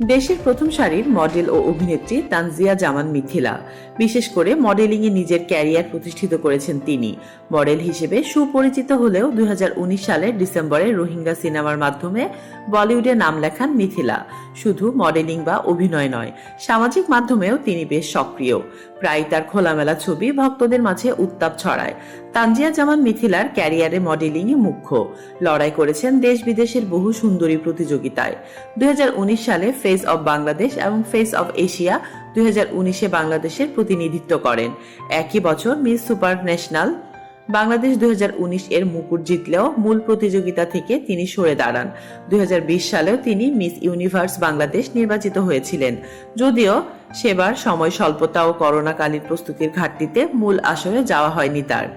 দেশের প্রথম সারির মডেল ও অভিনেত্রী তানজিয়া জামান মিথিলা। বিশেষ করে মডেলিংয়ে নিজের ক্যারিয়ার প্রতিষ্ঠিত করেছেন তিনি। মডেল হিসেবে সুপরিচিত হলেও দুই হাজার উনিশ সালের ডিসেম্বরে রোহিঙ্গা সিনেমার মাধ্যমে বলিউডে নাম লেখান মিথিলা। শুধু মডেলিং বা অভিনয় নয়, সামাজিক মাধ্যমেও তিনি বেশ সক্রিয়। প্রায় তার খোলামেলা ছবি ভক্তদের মাঝে উত্তাপ ছড়ায়। তানজিয়া জামান মিথিলার ক্যারিয়ারে মডেলিংই মুখ্য। লড়াই করেছেন দেশ বিদেশের বহু সুন্দরী প্রতিযোগিতায়। দুই সালে ফেস অব বাংলাদেশ এবং ফেস অব এশিয়া দুই বাংলাদেশের প্রতিনিধিত্ব করেন। একই বছর মিস সুপার ন্যাশনাল বাংলাদেশ দুই এর মুকুট জিতলেও মূল প্রতিযোগিতা থেকে তিনি সরে দাঁড়ান। দুই হাজার বিশ সালেও তিনি মিস ইউনিভার্স বাংলাদেশ নির্বাচিত হয়েছিলেন। যদিও সেবার সময় স্বল্পতা ও করোনাকালীন প্রস্তুতির ঘাটতিতে মূল আসরে যাওয়া হয়নি তার।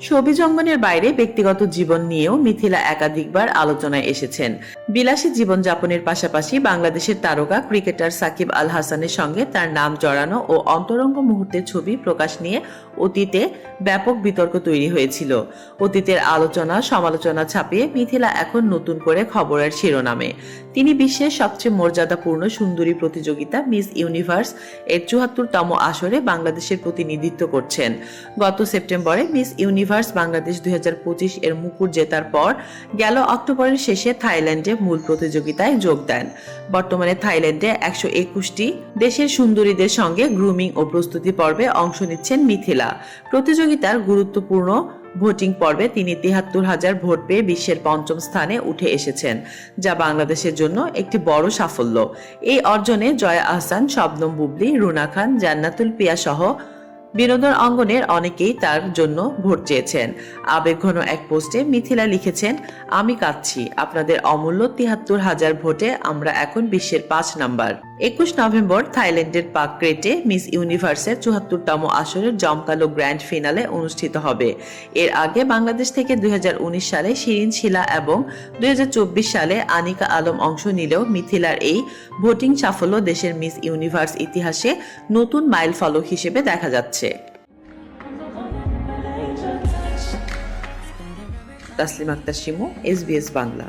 ছবি জঙ্গনের বাইরে ব্যক্তিগত জীবন নিয়েও মিথিলা একাধিকবার আলোচনায় এসেছেন। বিলাসী জীবনযাপনের পাশাপাশি বাংলাদেশের তারকা ক্রিকেটার সাকিব আল হাসানের সঙ্গে তার নাম জড়ানো ও অন্তরঙ্গ মুহূর্তের ছবি প্রকাশ নিয়ে অতীতে ব্যাপক বিতর্ক তৈরি হয়েছিল। অতীতের আলোচনা, সমালোচনা ছাপিয়ে মিথিলা এখন নতুন করে খবরের শিরোনামে। তিনি বিশ্বের সবচেয়ে মর্যাদাপূর্ণ সুন্দরী প্রতিযোগিতা মিস ইউনিভার্স এর চুয়াত্তরতম আসরে বাংলাদেশের প্রতিনিধিত্ব করছেন। গত সেপ্টেম্বরে মিস ইউনিভার্স বাংলাদেশ দুই হাজার পঁচিশ এর মুকুট জেতার পর গেল অক্টোবরের শেষে থাইল্যান্ডে মূল প্রতিযোগিতায় যোগ দেন। বর্তমানে থাইল্যান্ডে একশো একুশটি দেশের সুন্দরীদের সঙ্গে গ্রুমিং ও প্রস্তুতি পর্বে অংশ নিচ্ছেন মিথিলা। প্রতিযোগিতার গুরুত্বপূর্ণ ভোটিং পর্বে তিনি তিহাত্তর হাজার ভোট পেয়ে বিশ্বের পঞ্চম স্থানে উঠে এসেছেন, যা বাংলাদেশের জন্য একটি বড় সাফল্য। এই অর্জনে জয়া আহসান, শবনম বুবলি, রুনা খান, জান্নাতুল পিয়া সহ বিনোদন অঙ্গনের অনেকেই তার জন্য ভোট চেয়েছেন। আবেগঘন এক পোস্টে মিথিলা লিখেছেন, আমি কাঁদছি। আপনাদের অমূল্য তিহাত্তর হাজার ভোটে আমরা এখন বিশ্বের পাঁচ নাম্বার। একুশ নভেম্বর থাইল্যান্ডের পাকক্রেটে মিস ইউনিভার্সের চুয়াত্তরতম আসরের জমকালো গ্র্যান্ড ফিনালে অনুষ্ঠিত হবে। এর আগে বাংলাদেশ থেকে দুই হাজার উনিশ সালে শিরিন শিলা এবং দুই হাজার চব্বিশ সালে আনিকা আলম অংশ নিলেও মিথিলার এই ভোটিং সাফল্য দেশের মিস ইউনিভার্স ইতিহাসে নতুন মাইল ফলক হিসেবে দেখা যাচ্ছে তাসলিম আক্তার শিমু এস বাংলা।